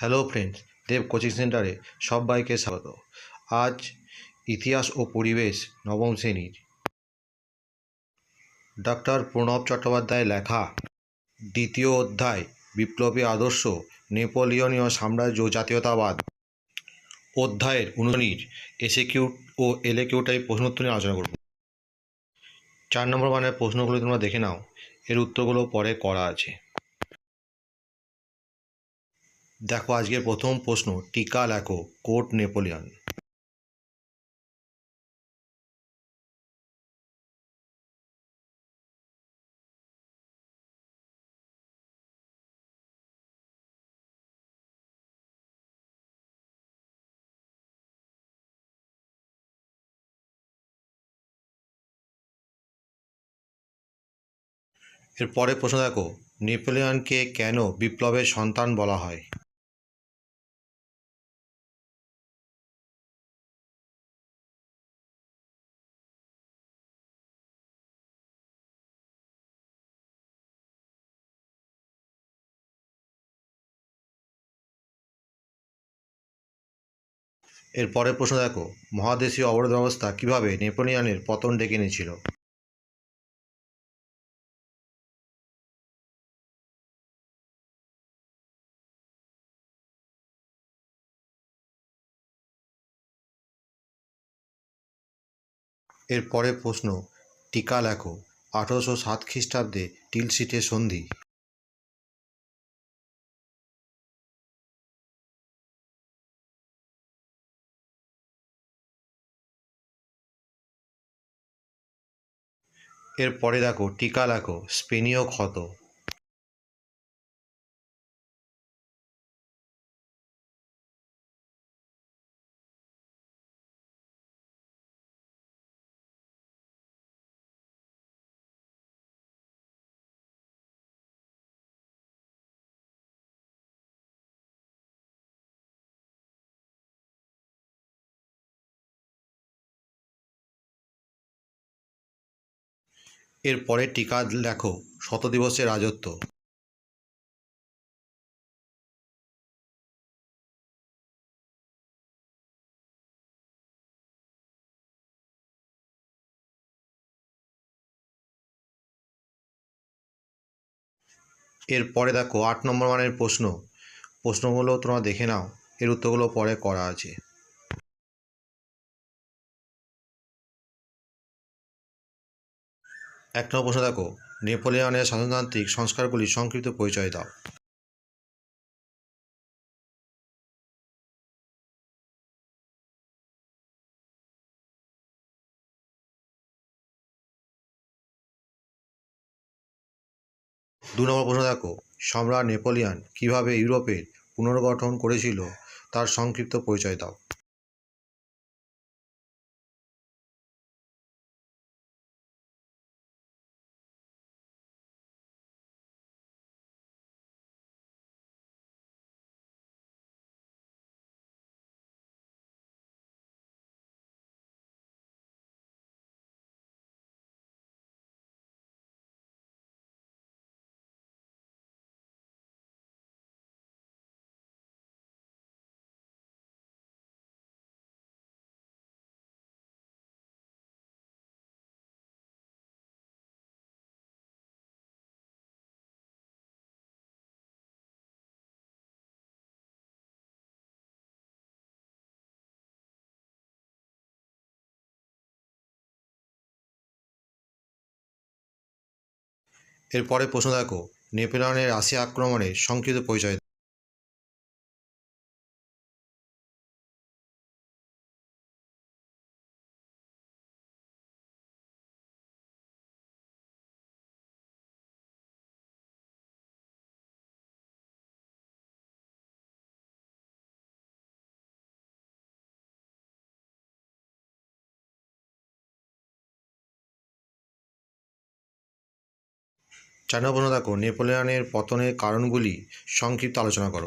Hello friends, দেব coaching সেন্টারে সবাইকে স্বাগত। আজ ইতিহাস ও পরিবেশ নবম শ্রেণির। ডক্টর প্রণব চট্টোপাধ্যায় লেখা দ্বিতীয় অধ্যায়, বিপ্লবী আদর্শ, নেপোলিয়নীয় সাম্রাজ্য জাতীয়তাবাদ। অধ্যায়ের অনুনির এসে কিউ ও এলে কিউটাই প্রশ্নোত্তর নিয়ে আলোচনা করব। চার নম্বর মানের প্রশ্নগুলো তোমরা দেখে নাও, এর উত্তরগুলো পরে করা আছে। দেখো আজকের প্রথম প্রশ্ন, টিকা লেখো কোর্ট নেপোলিয়ন। এর পরের প্রশ্ন দেখো, নেপোলিয়নকে কেন বিপ্লবের সন্তান বলা হয়? এর পরের প্রশ্ন দেখো, মহাদেশীয় অবরোধ ব্যবস্থা কীভাবে নেপোলিয়নের পতন ডেকে এনেছিল? এর পরের প্রশ্ন, টিকা লেখো, আঠারোশো সাত খ্রিস্টাব্দে টিলসিটের সন্ধি। এর পরে দেখো টিকা লাখো স্পেনীয় ক্ষত। এর পরে টিকা লেখো, শতদিবসের রাজত্ব। এর পরে দেখো, আট নম্বর মানের প্রশ্ন। প্রশ্নগুলো তোমরা দেখে নাও, এর উত্তরগুলো পরে করা আছে। এক নম্বর প্রশ্ন দেখো নেপোলিয়নের শাসনতান্ত্রিক সংস্কারগুলির সংক্ষিপ্ত পরিচয় দাও। দু নম্বর প্রশ্ন দেখো সম্রাট নেপোলিয়ন কীভাবে ইউরোপের পুনর্গঠন করেছিল তার সংক্ষিপ্ত পরিচয় দাও। এর পরে প্রশ্ন দেখো নেপোলিয়নের রাশিয়া আক্রমণে সংক্ষিপ্ত পরিচয় দেখো নেপোলিয়নের পতনের কারণগুলি সংক্ষিপ্ত আলোচনা করো।